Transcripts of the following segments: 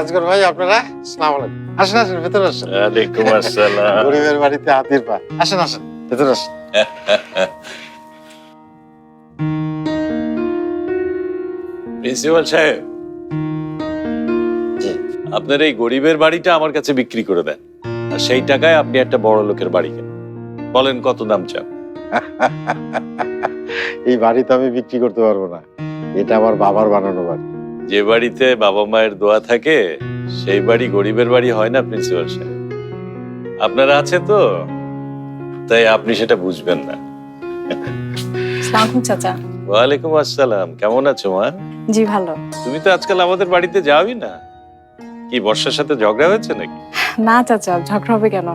আজগর ভাই আপনারা? সালাম আলাইকুম। আসেন আসেন ভেতরে আসেন। ওয়ালাইকুম আসসালাম। গরিবের বাড়িতে হাতির পা। আসেন আসেন ভেতরে আসেন। প্রিন্সিপাল সাহেব। আপনার এই গরিবের বাড়িটা আমার কাছে বিক্রি করে দেন। আর সেই টাকায় আপনি একটা বড় লোকের বাড়ি কেন বলেন কত দাম চান? এই বাড়ি তো আমি বিক্রি করতে পারব না। এটা আমার বাবার বানানো বাড়ি। যে বাড়িতে বাবা মায়ের দোয়া থাকে সেই বাড়ি গরিবের বাড়ি হয় না প্রিন্সিপাল সাহেব? আপনারা আছে তো? তাই আপনি সেটা বুঝবেন না। সালাম চাচা। ওয়ালাইকুম আসসালাম। কেমন আছো মা? জি ভালো। তুমি তো আজকাল আমাদের বাড়িতে যাওই না। কি বর্ষার সাথে ঝগড়া হয়েছে নাকি? না চাচা ঝগড়া হবে কেন?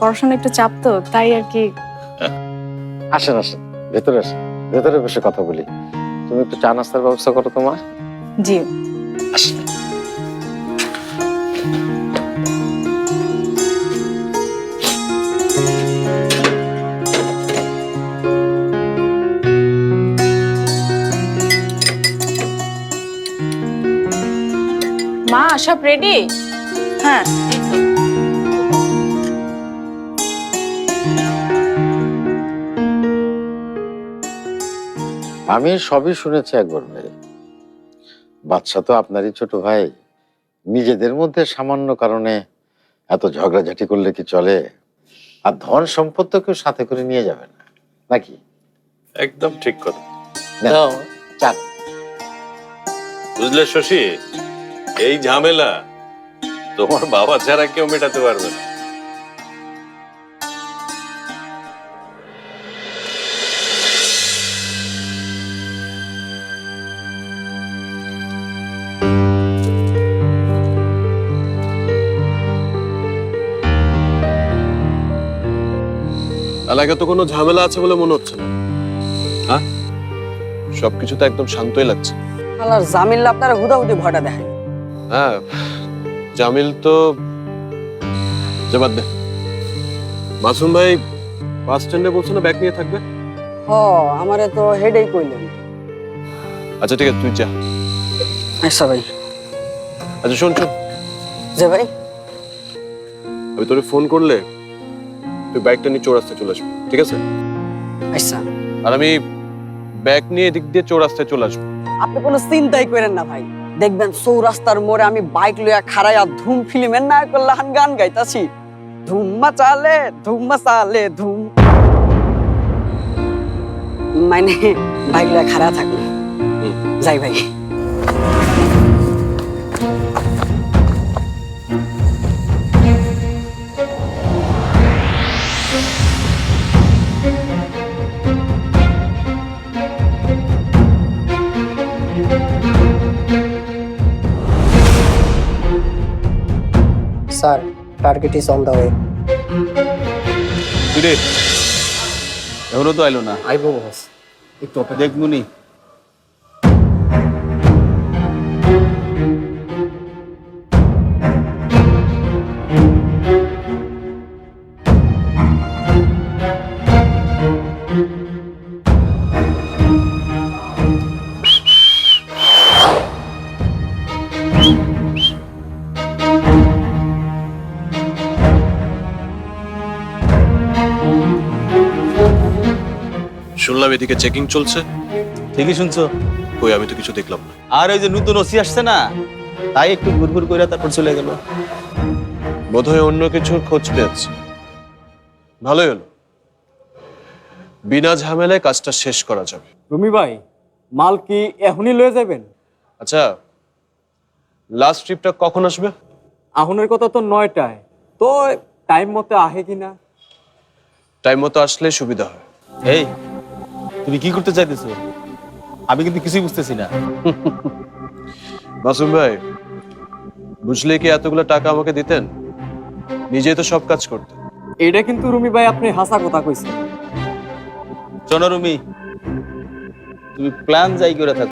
পড়াশোনা একটু চাপ তো তাই আর কি। আসেন আসেন। ভেতরে আসেন। ভেতরে বসে কথা বলি। তুমি একটু চা নাস্তার ব্যবস্থা করো তো মা। জি। মা সব রেডি হ্যাঁ। আমি সবই শুনেছি একবার ভাই। বাচ্চা তো আপনারই ছোট ভাই। নিজেদের মধ্যে সামান্য কারণে এত ঝগড়াঝাটি করলে কি চলে? আর ধন সম্পদ তো কেউ সাথে করে নিয়ে যাবে না নাকি? একদম ঠিক কথা। নাও, চান বুঝলে শশী এই ঝামেলা তোমার বাবা ছাড়া কেউ মেটাতে পারবে না। এলাকায় তো কোনো ঝামেলা আছে বলে মনে হচ্ছে না। হ্যাঁ? সবকিছু তো একদম শান্তই লাগছে। আল্লাহর জামিল্লা আপনারা হুদাহুদি ভয়টা দেখায় হ্যাঁ জামিল তো যে বাদ দে। মাসুম ভাই বাস স্ট্যান্ডে বলছে না ব্যাগ নিয়ে থাকবে? হ আমারে তো হেডেই কইলেন। আচ্ছা ঠিক আছে তুই যা। আচ্ছা ভাই। আচ্ছা শোন শোন। যে ভাই। আমি তোরে ফোন করলে তুই বাইকটা নিয়ে চৌরাস্তায় চলে আসবি ঠিক আছে? আচ্ছা। আর আমি ব্যাগ নিয়ে এদিক দিয়ে চৌরাস্তায় চলে আসব। আপনি কোনো চিন্তাই করেন না ভাই। দেখবেন চৌরাস্তার মোড়ে আমি বাইক লইয়া খাড়াইয়া ধুম ফিল্মের না করলাম গান গাইতাছি। ধুম মাচালে ধুম মাচালে ধুম। মানে বাইক লইয়া খাড়া হুম। যাই ভাই। Sir, target is on the way. কিরে? এখনও তো আইলো না। আইবো বস। একটু অপেক্ষা দেখবুনি শুনলাম এদিকে চেকিং চলছে। ঠিকই শুনছো। কই আমি তো কিছু দেখলাম না। আর ওই যে নতুন ওসি আসছে না তাই একটু ঘুরঘুর করে তারপর চলে গেল। বোধহয় অন্য কিছুর খোঁজ পেয়েছে। ভালোই হলো। বিনা ঝামেলায় কাজটা শেষ করা যাবে। রুমি ভাই মাল কি এখনই লয়ে যাবেন? আচ্ছা লাস্ট ট্রিপটা কখন আসবে? আহনের কথা তো নয়টায়। তো টাইম মতো আহে কিনা? টাইম মতো আসলে সুবিধা হয়। এই তুমি কি করতে চাইতেছো? আমি কিন্তু কিছুই বুঝতেছি না। মাসুম ভাই বুঝলে কি এতগুলো টাকা আমাকে দিতেন? নিজেই তো সব কাজ করতে এটা কিন্তু রুমি ভাই আপনি হাসা কথা কইছেন। শোনো রুমি তুমি প্ল্যান যাই করে থাকো।